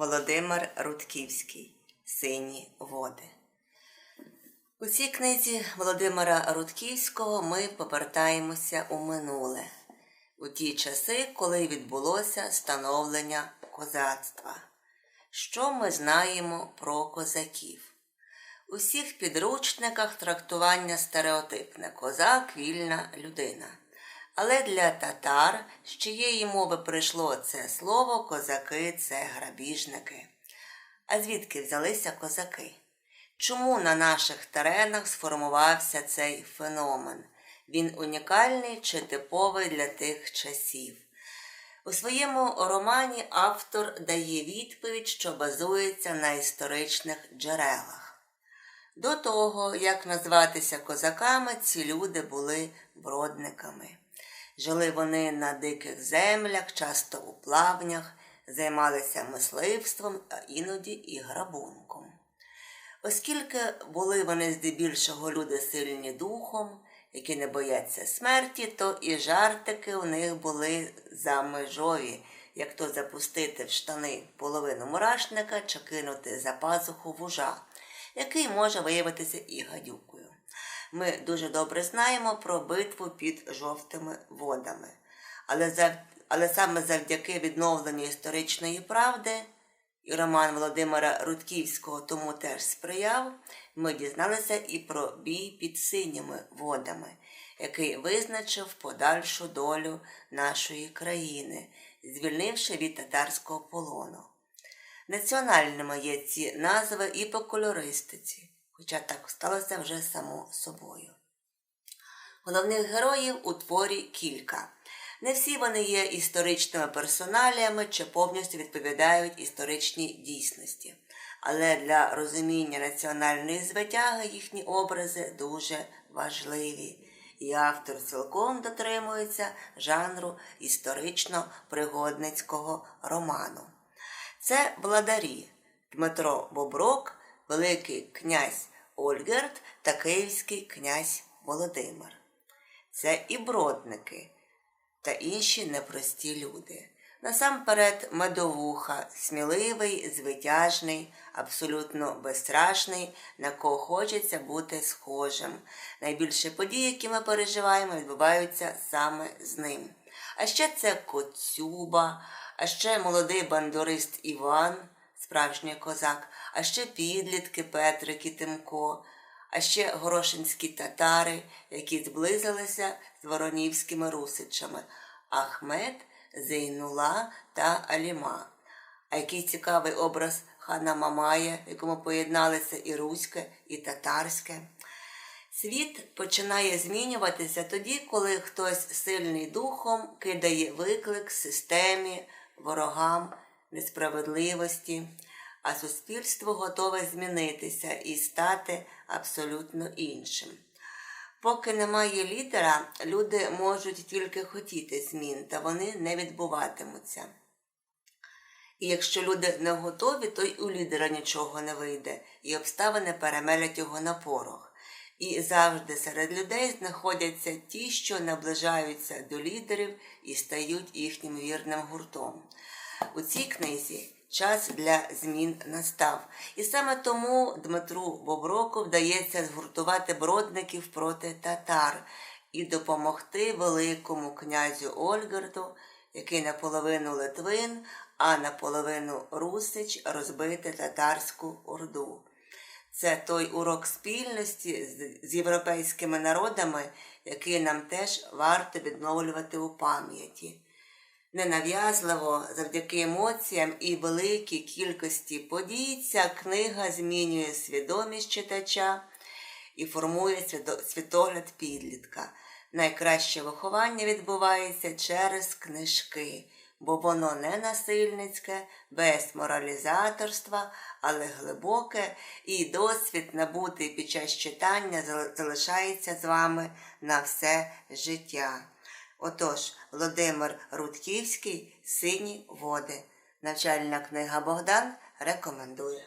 Володимир Рудківський Сині води. У цій книзі Володимира Рудківського ми повертаємося у минуле, у ті часи, коли відбулося становлення козацтва. Що ми знаємо про козаків? У всіх підручниках трактування стереотипне козак вільна людина. Але для татар, з чиєї мови прийшло це слово, козаки це грабіжники. А звідки взялися козаки? Чому на наших теренах сформувався цей феномен? Він унікальний чи типовий для тих часів? У своєму романі автор дає відповідь, що базується на історичних джерелах. До того, як назватися козаками, ці люди були бродниками. Жили вони на диких землях, часто у плавнях, займалися мисливством, а іноді і грабунком. Оскільки були вони здебільшого люди сильні духом, які не бояться смерті, то і жартики у них були замежові, як то запустити в штани половину мурашника чи кинути за пазуху вужа, який може виявитися і гадюкою. Ми дуже добре знаємо про битву під жовтими водами. Але, зав... Але саме завдяки відновленню історичної правди, і роман Володимира Рудківського тому теж сприяв, ми дізналися і про бій під синіми водами, який визначив подальшу долю нашої країни, звільнивши від татарського полону. Національними є ці назви і по кольористиці хоча так сталося вже само собою. Головних героїв у творі кілька. Не всі вони є історичними персоналіями чи повністю відповідають історичній дійсності, але для розуміння національної звитяги їхні образи дуже важливі, і автор цілком дотримується жанру історично-пригодницького роману. Це владарі Дмитро Боброк, Великий князь Ольгерт та Київський князь Володимир. Це і бродники та інші непрості люди. Насамперед, медовуха, сміливий, звитяжний, абсолютно безстрашний, на кого хочеться бути схожим. Найбільше події, які ми переживаємо, відбуваються саме з ним. А ще це Коцюба, а ще молодий бандурист Іван справжній козак, а ще підлітки Петрик і Тимко, а ще горошинські татари, які зблизилися з воронівськими русичами Ахмед, Зейнула та Аліма. А який цікавий образ хана Мамая, якому поєдналися і руське, і татарське. Світ починає змінюватися тоді, коли хтось сильний духом кидає виклик системі, ворогам несправедливості, а суспільство готове змінитися і стати абсолютно іншим. Поки немає лідера, люди можуть тільки хотіти змін, та вони не відбуватимуться. І якщо люди не готові, то й у лідера нічого не вийде, і обставини перемелять його на порох. І завжди серед людей знаходяться ті, що наближаються до лідерів і стають їхнім вірним гуртом. У цій книзі час для змін настав. І саме тому Дмитру Боброку вдається згуртувати бродників проти татар і допомогти Великому князю Ольгерту, який наполовину Литвин, а наполовину Русич розбити татарську орду. Це той урок спільності з європейськими народами, який нам теж варто відновлювати у пам'яті ненав'язливо, завдяки емоціям і великій кількості подій, ця книга змінює свідомість читача і формує світогляд підлітка. Найкраще виховання відбувається через книжки, бо воно не насильницьке, без моралізаторства, але глибоке, і досвід набутий під час читання залишається з вами на все життя. Отож, Володимир Рудківський Сині води. Навчальна книга Богдан рекомендує.